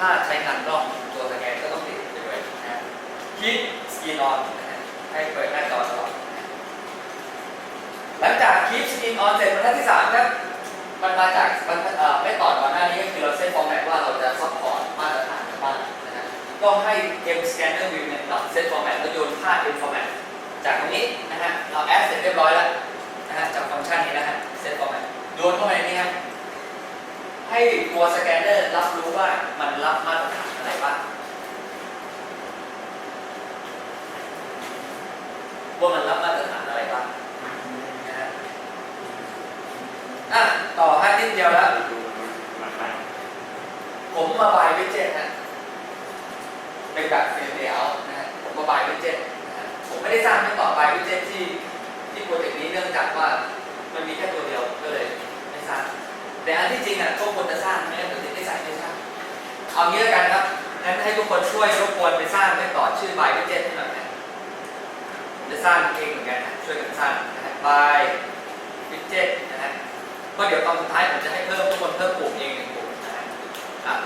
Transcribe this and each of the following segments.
ถ้าใช้งานกล้องตัวสแกนก็ต้องติดไปด้วยนะฮะคิดสกรีนออนให้เปิดหน้าจอตลอดหลังจากคลิปสกรีนออนเสร็จบรรทัดที่สามครับมันมาจากบรรทัดเอ่อไม่ต่อก่อนหน้านี้ก็คือเราเซตฟอร์แมตว่าเราจะซัพพอร์ตมาตรฐานบ้างนะฮะก็ให้ M Scanner View เนี่ยปรับเซตฟอร์แมตแล้วโยนค่า M Format จากตรงนี้นะฮะเราแอดเสร็จเรียบร้อยแล้ว ให้ตัวสแกนเนอร์รับรู้ว่ามันรับมาตรฐานอะไรบ้างว่ามันรับมาตรฐานอะไรบ้างนะฮะอะต่อให้นิดเดียวแล้ว ผมมาบายวิดเจตฮะเป็นแบบเฟรมเลเยอร์นะฮะผมมาบายวิดเจตผมไม่ได้สร้างไม่ต่อบายวิดเจตที่ที่โปรเจกต์นี้เนื่องจากว่ามันมีแค่ตัวเดียวก็เลยไม่สร้าง แต่อันที่จริงอะทุกคนจะสร้างไม่งั้นเดี๋ยวจะได้ใส่ไม่สร้างเอางี้แล้วกันครับงั้นให้ทุกคนช่วยรบกวนไปสร้างไม่ต่อชื่อใบายวิดเจ็ตให้หน่อยนะจะสร้างเองเหมือนกันนะช่วยกันสร้างนะฮะบวิดเจ็ตนะฮะก็เดี๋ยวตอนสุดท้ายผมจะให้เพิ่มทุกคนเพิ่มกลุ่มเองหนึ่งกลุ่มนะฮะ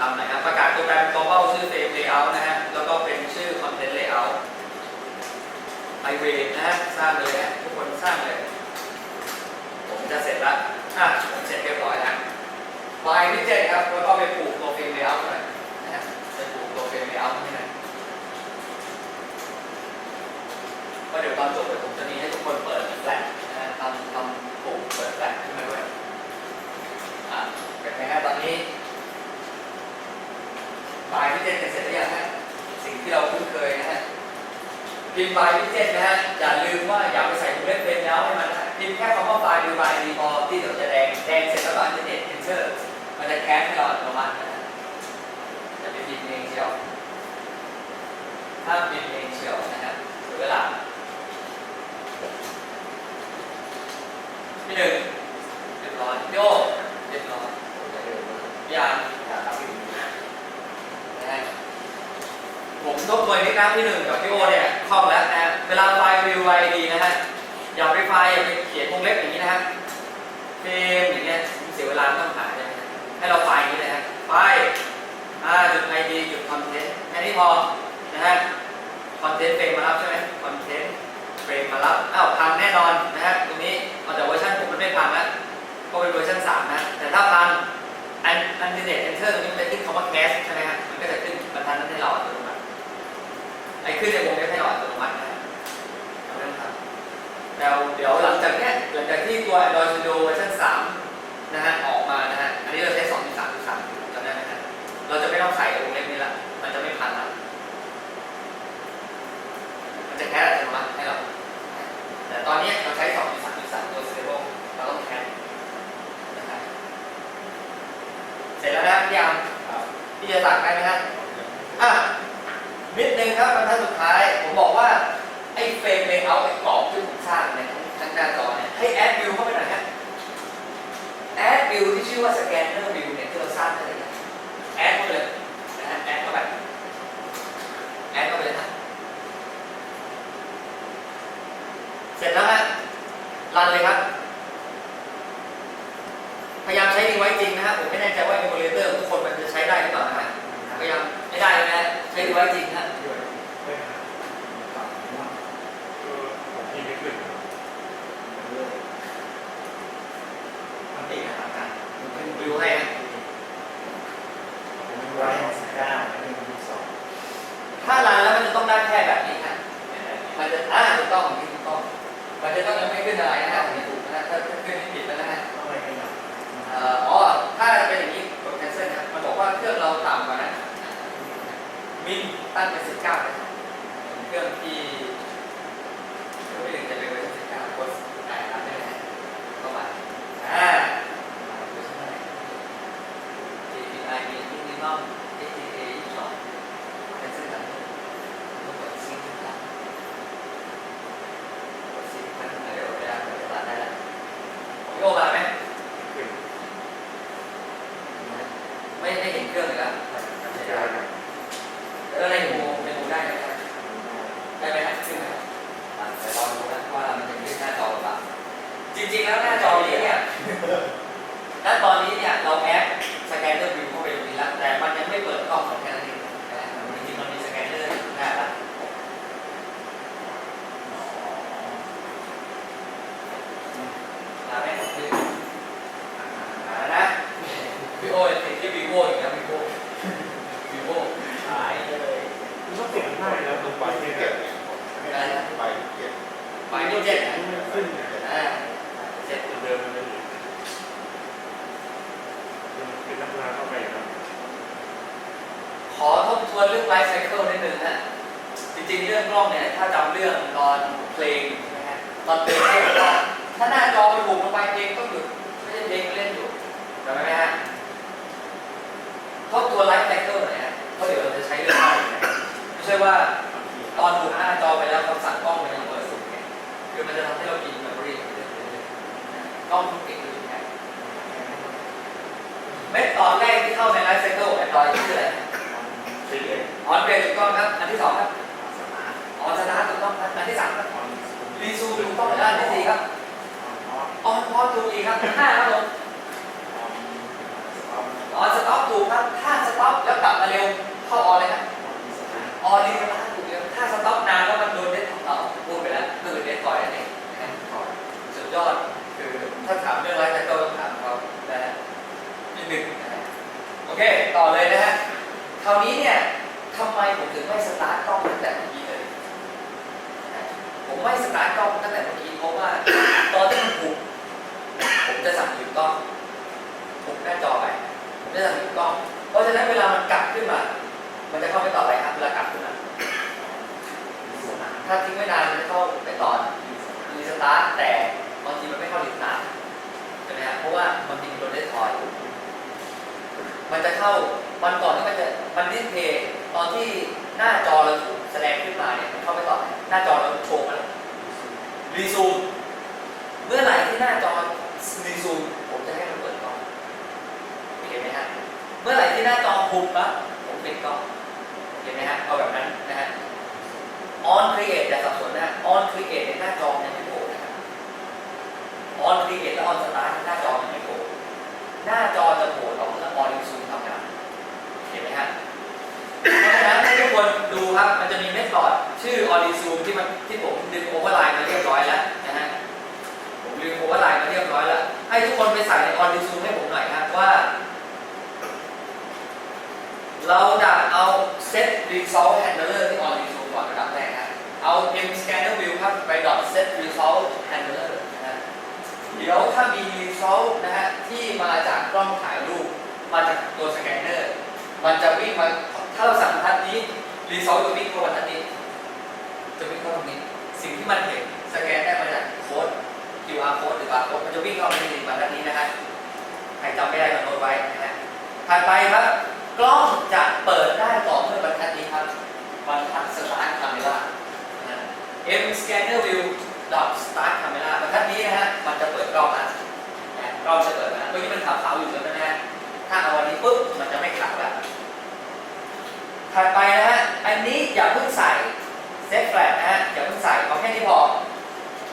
ทำหนะครับประกาศโปรแกรม global ชื่อ frame layout นะฮะแล้วก็เป็นชื่อ content layout highway นะฮะสร้างเลยนะทุกคนสร้างเลย ผมจะเสร็จแล้วอะผมเสร็จเรียบร้อยแล้ว by widget ครับ แล้วก็ไปปลูกตัว frame layout หน่อยนะฮะไปปลูกตัว frame layout ให้หน่อยก็เดี๋ยวตอนจบเดี๋ยวผมจะมีให้ทุกคนเปิดแฟลชนะฮะทำทำปลูกเปิดแฟลชขึ้นมาด้วย อะเป็นไงฮะตอนนี้บายพิเศษเสร็จหรือยังฮะสิ่งที่เราคุ้นเคยนะฮะพิมพ์บายพิเศษนะฮะ อย่าลืมว่าอย่าไปใส่ตัวเลขเป็นแล้วให้มันพิมพ์แค่คำว่าบายดูบายดีพอที่เดี๋ยวจะแดงแดงเสร็จแล้วก็อันเทอร์เน็ตเอนเตอร์ มันจะแคสให้เราอัตโนมัตินะฮะจะไปพิมพ์เองเชียว ถ้ามพิมพ์เองเชียวนะฮะเสียเวลาพี่หนึ่งเรียบร้อยพี่โอเรียบร้อยพี่อาร์นะฮะผมทบทวนนิดนะพี่หนึ่งกับพี่โอเนี่ยคล่องแล้วนะฮะเวลาไฟล์วิวไอดีนะฮะอย่าไปไฟล์อย่าไปเขียนวงเล็บอย่างนี้นะฮะเฟรมอย่างเงี้ยเสียเวลาต้องหา ให้เราไฟล์อย่างนี้เลยฮะไฟล์อ่าจุดไอดีจุดคอนเทนต์แค่นี้พอนะฮะคอนเทนต์เฟรมมารับใช่ไหมคอนเทนต์เฟรมมารับอ้าวพังแน่นอนนะฮะตรงนี้เอาแต่เวอร์ชันผมมันไม่พังแล้วก็เป็นเวอร์ชันสามนะแต่ถ้าพังอันอันเทอร์เนตเอนเตอร์ตรงนี้มันจะขึ้นคำว่าแคสใช่ไหมฮะมันก็จะขึ้นบรรทัดนั้นให้เราอัตโนมัติไอ้ขึ้นในวงเล็บให้เราอัตโนมัตินะครับแล้วเดี๋ยวหลังจากเนี้ยหลังจากที่ตัว Android Studio เวอร์ชัน3นะฮะออกมานะ ใส่วงเล็บนี้ละมันจะไม่พันละมันจะแค่อัตโนมัติให้เรา แต่ตอนนี้เราใช้2 3 3ตัว Zero เราต้องแค่นะครับเสร็จแล้วนะพี่ยามพี่จะสั่งได้ไหมฮะอะนิดนึงครับบรรทัดสุดท้าย ผมบอกว่า ไอ้เฟรมเลเยอร์ไอ้กรอบที่ผมสร้างเนี่ยทั้งหน้าจอเนี่ยให้แอดวิวเข้าไปหน่อยฮะแอดวิวที่ชื่อว่าสแกนเนอร์วิวเนี่ยที่เราสร้างกันเลยนะแอดเข้าไปเลยนะฮะแอดเข้าไปแอดเข้าไปเลยนะเสร็จแล้วฮะ รันเลยครับ พยายามใช้ดีไว้จริงนะฮะผมไม่แน่ใจว่าอิมูเลเตอร์ทุกคนมันจะใช้ได้หรือเปล่านะฮะพยายามไม่ได้นะฮะใช้ดีไว้จริงฮะ มันติดนะครับนะ ดูให้ฮะ ผมร้อยหกสิบเก้าหนึ่งจุดสอง ถ้ารันแล้วมันจะต้องได้แค่แบบนี้ฮะมันจะอ่าถูกต้องถูกต้อง มันจะต้องยังไม่ขึ้นอะไรนะฮะไม่ถูกนะฮะถ้าขึ้นไม่ผิดแล้วนะฮะ ต้องไปขยับ เอ่ออ๋อ ถ้าเป็นอย่างนี้กด cancel นะมันบอกว่าเครื่องเรา ต่ำกว่านั้นมินตั้งเป็นสิบเก้าเลยเครื่องที่เครื่องที่หนึ่งจะเป็นเวอร์ชันสิบเก้ากดแตะรับได้เลยฮะเข้ามาอ่าเวอร์ชันเท่าไหร่ API มี minimum HTTP 22 cancel กันต้องกด sync ครับกด sync กันเดี๋ยวเวลาเปิดตลาดได้แล้วโยมาไหม ขึ้น ไม่ไม่ เห็นเครื่องเลยนะบ ใช้ได้ครับ แล้วในหมูในหมูได้ไหมครับได้ไหมครับขึ้นไหมครับอะไปลองดูนะว่ามันจะขึ้นหน้าจอหรือเปล่าจริงๆแล้วหน้าจอนี้เนี่ยณตอนนี้เนี่ยเราแอดสแกนเนอร์วิวเข้าไปตรงนี้แล้วแต่มันยังไม่เปิดกล้องของแค่ พี่โอติดที่วีโวอีกนะวีโววีโว ขายเลย มันก็เปลี่ยนได้แล้วลงไปที่เก็บ อะไรนะ ไปเก็บ ไปที่เจ็ดนะ ขึ้น อ่า เจ็ดเดิมเลยเป็นนักลาเข้าไปครับ ขอท บทวนเรื่องไลฟ์ไซเคิลนิดนึงฮะจริงๆ เรื่องกล้องเนี่ยถ้าจำเรื่องตอนเพลงใช่ไหมฮะตอนเพลงเล่นก็ถ้าหน้าจอมันบุกลงไปเพลงต้องหยุดไม่ใช่เพลงเล่นอยู่จำไหมฮะทบทวนไลฟ์ไซเคิลหน่อยฮะเพราะเดี๋ยวเราจะใช้เรื่องกล้องเนี่ยไม่ใช่ว่าตอนบุกหน้าจอไปแล้วคำสั่งกล้องมันยังเปิดสุดไงคือมันจะทำให้เรากินเมมโมรี่ไปเรื่อยๆกล้องทุกเก่งขึ้นไงเม็ดตอนแรกที่เข้าในไลฟ์ไซเคิลแอนดรอยชื่ออะไร ออนเบรถูกต้องครับ อันที่สองครับออนสตาร์ถูกต้องครับ อันที่สามครับออนรีซูถูกต้องครับอันที่สี่ครับออนออฟออนพอถูกอีกครับห้าครับผมออนสต็อปออนสต็อปถูกครับ ถ้าสต็อปแล้วกลับมาเร็วเข้าออนเลยครับออนสมาร์ทออนรีสตาร์ถูกเร็วถ้าสต็อปนานแล้วมันโดนเดสเอาพูดไปแล้วคือเดสต่อยนั่นเองนะครับก่อนสุดยอดคือถ้าถามเรื่องไลฟ์ไซเคิลต้องถามเขานะฮะนิดหนึ่งโอเค ต่อเลยนะฮะคราวนี้เนี่ย ทำไมผมถึงไม่สตาร์ทกล้องตั้งแต่เมื่อกี้เลย ผมไม่สตาร์ทกล้องตั้งแต่เมื่อกี้เพราะว่าตอนที่มันผูกผมจะสั่งหยุดกล้องผูกหน้าจอไป ผมจะสั่งหยุดกล้อง เพราะฉะนั้นเวลามันกลับขึ้นมา มันจะเข้าไปต่ออะไรครับเวลากลับขึ้นมา ถ้าทิ้งไว้นานมันจะเข้าไปต่อรีสตาร์ทแต่บางทีมันไม่เข้ารีสตาร์ทใช่ไหมฮะเพราะว่าบางทีมันโดนได้ถอยมันจะเข้าวันก่อนที่มันจะมันดิสเพย์ ตอนที่หน้าจอเราถูกแสดงขึ้นมาเนี่ยมันเข้าไปต่อไหนหน้าจอเราโชว์มาแล้วรีซูมเมื่อไหร่ที่หน้าจอรีซูมผมจะให้มันเปิดกล้องเห็นไหมฮะเมื่อไหร่ที่หน้าจอหุบแล้วผมปิดกล้องเห็นไหมฮะเอาแบบนั้นนะฮะ on create อย่าสับสนนะ on create ในหน้าจอมันยังไม่โผล่นะครับ on create และ on start หน้าจอมันไม่โผล่หน้าจอจะโผล่ต่อเมื่อ on zoom ทำงานเห็นไหมฮะ เพราะฉะนั้นให้ทุกคนดูครับ มันจะมีเมธอดชื่อ on zoom ที่มันที่ผมดึง override มาเรียบร้อยแล้วนะฮะ ผมดึง override มาเรียบร้อยแล้ว ให้ทุกคนไปใส่ใน on zoom ให้ผมหน่อยครับว่า เราจะเอา set result handler ที่ on zoom ก่อนระดับแรกครับเอา m scanner view ครับไป dot set result handler นะฮะเดี๋ยวถ้ามี result นะฮะที่มาจากกล้องถ่ายรูป มาจากตัวสแกนเนอร์ มันจะวิ่งมา ถ้าเราสั่งบรรทัดนี้ result จะวิ่งเข้าบรรทัดนี้จะวิ่งเข้าตรงนี้ สิ่งที่มันเห็นสแกนได้มาจากโค้ด QR code หรือ barcode มันจะวิ่งเข้าไปในบรรทัดนี้นะฮะใครจำไม่ได้ก็โน้ตไว้นะฮะถัดไปครับ กล้องจะเปิดได้ต่อเมื่อบรรทัดนี้ครับบรรทัด start camera นะฮะ m scanner view dot start camera บรรทัดนี้นะฮะมันจะเปิดกล้องนะนะกล้องจะเปิดนะเมื่อกี้มันขาวๆอยู่ใช่ไหมนะฮะถ้าเอาวันนี้ปุ๊บมันจะไม่ขาวแล้ว ถัดไปนะฮะ อย่าเพิ่งใส่เซตแฟลชนะฮะอย่าเพิ่งใส่เอาแค่นี้พอ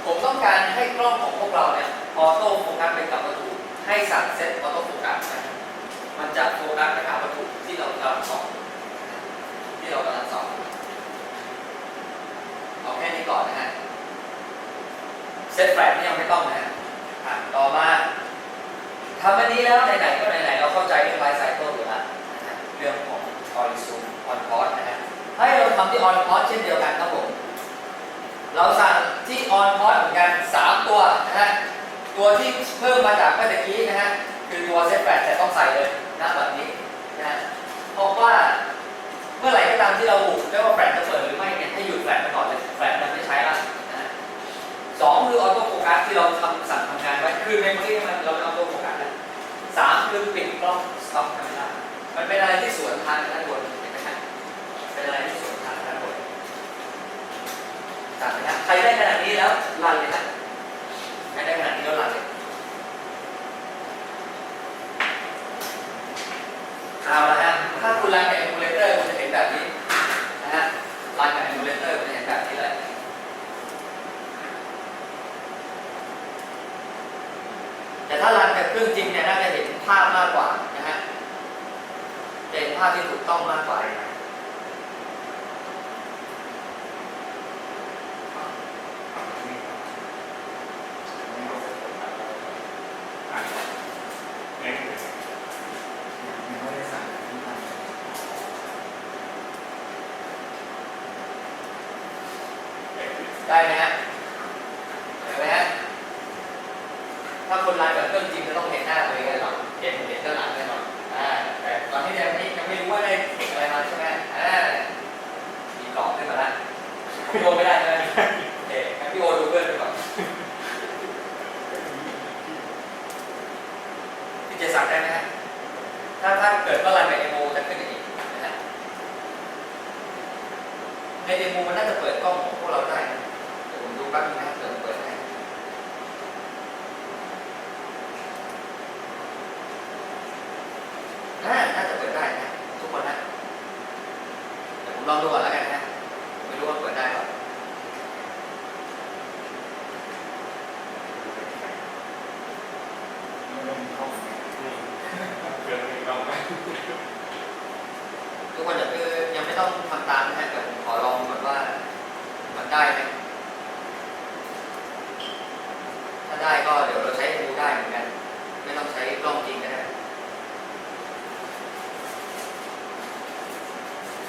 ผมต้องการให้กล้องของพวกเราเนี่ยออโต้โฟกัสไปกับวัตถุให้สั่งเซตออโต้โฟกัสนะมันจะโฟกัสไปหาวัตถุที่เรากำลังส่องที่เรากำลังส่องเอาแค่นี้ก่อนนะฮะเซตแฟลชนี่ยังไม่ต้องนะฮะอะต่อมาทำอันนี้แล้วไหนๆก็ไหนๆเราเข้าใจเรื่องไลฟ์ไซ ที่ออนพอสเช่นเดียวกันครับผมเราสั่งที่ออนพอสเหมือนกัน 3 ตัวนะฮะตัวที่เพิ่มมาจากเมื่อกี้นะฮะคือตัวเซตแฟลชแต่ต้องใส่เลยนะแบบนี้นะฮะเพราะว่าเมื่อไหร่ก็ตามที่เราบุกไม่ว่าแฟลชจะเปิดหรือไม่เนี่ยให้หยุดแฟลชไปก่อนเลยแฟลชมันไม่ใช้ละนะฮะสองคือออโต้โฟกัสที่เราทำสั่งทำงานไว้คือเมมโมรี่มันเราเป็นออโต้โฟกัสแล้วสามคือปิดกล้องสต็อปคาเมรามันเป็นอะไรที่สวนทางกับด้านบนเห็นไหมฮะเป็นอะไรที่สวนทางกับด้านบน สั่งนะใครได้ขนาดนี้แล้วรันเลยฮะใครได้ขนาดนี้แล้วรันเลยเอาละฮะถ้าคุณรันกับ emulator คุณจะเห็นแบบนี้นะฮะรันกับ emulator คุณจะเห็นแบบนี้เลยแต่ถ้ารันกับเครื่องจริงเนี่ยน่าจะเห็นภาพมากกว่านะฮะเห็นภาพที่ถูกต้องมากกว่า ได้ไหมฮะเห็นไหมฮะถ้าคนรันกับเครื่องจริงจะต้องเห็นหน้าตัวเองแน่นอนเห็นเห็นด้านหลังแน่นอนอ่าแต่ตอนที่ยังไม่ยังไม่รู้ว่าได้อะไรมาใช่ไหมอ่ามีกรอบขึ้นมาแล้วพี่โอไม่ได้ใช่ไหมโอเคงั้นพี่โอดูเพื่อนไปก่อนพี่เจสันได้ไหมฮะถ้าถ้าเกิดว่ารันกับเอโมจะขึ้นอย่างนี้นะฮะในเอโมมันน่าจะเปิดกล้องของพวกเราได้นะเดี๋ยวผมดูแป๊บนึงนะครับเดี๋ยวผมเปิดให้ น่าน่าจะเปิดได้นะทุกคนนะเดี๋ยวผมลองดูก่อนแล้วกันนะไม่รู้ ว่าเปิดได้หรอไม่มีห้องเกินไม่ต้องไหมทุกคนอย่าเพิ่งยังไม่ต้องทำตามนะฮะเดี๋ยวผมขอลองก่อนว่ามันได้ไหมถ้าได้ก็เดี๋ยวเราใช้ดูได้เหมือนกัน ไม่ต้องใช้กล้องจริงก็ได้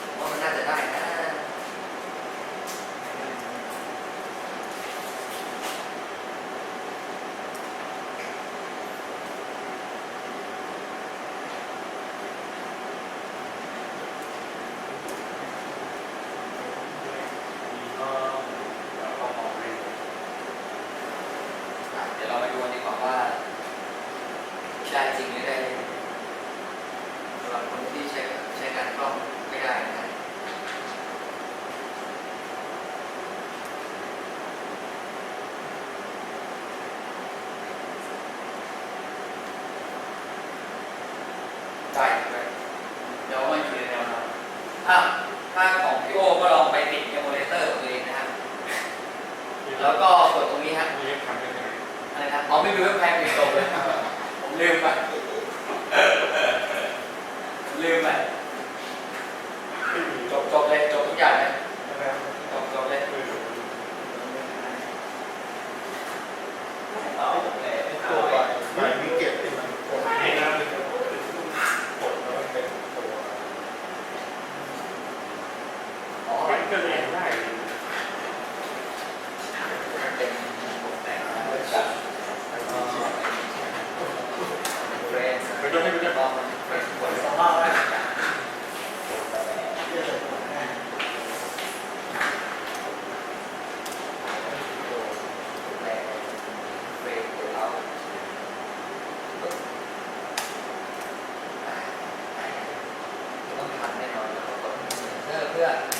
ผมว่ามันน่าจะได้นะ มีก็แล้วก็มองให้ อะเดี๋ยวเรามาดูกันดีกว่าว่า ได้จริงหรือได้เล่นสำหรับคนที่ใช้ใช้การกล้องไม่ได้นะได้ไหมเดี๋ยวมันอยู่ในแนวนอนอะถ้าของพี่โอก็ลองไปติดเอมูเลเตอร์ของตัวเองนะครับ แล้วก็กดตรงนี้ฮะมีเล็กทำได้ไหมอะไรนะอ๋อไม่มีเว็บแพนปิดจบเลยผม ลืมไปลืมไปไม่มีจบจบเลยจบทุกอย่างเลยแล้วจบจบเลยไม่รู้ต่อเลยตัวไปไปมีเก็บที่มันกดให้น้ำเป็นกดแล้วมันเป็นตัวอ๋อมันก็เรียนได้มันเป็นตกแต่งนะบริษัทแล้วก็เฟรนด์ ไปด้วยให้ไปด้วย ลองมันเฟรนด์ควร สภาพแรกเรียกเลยแม่ แรงเฟรนด์ของเรา ต้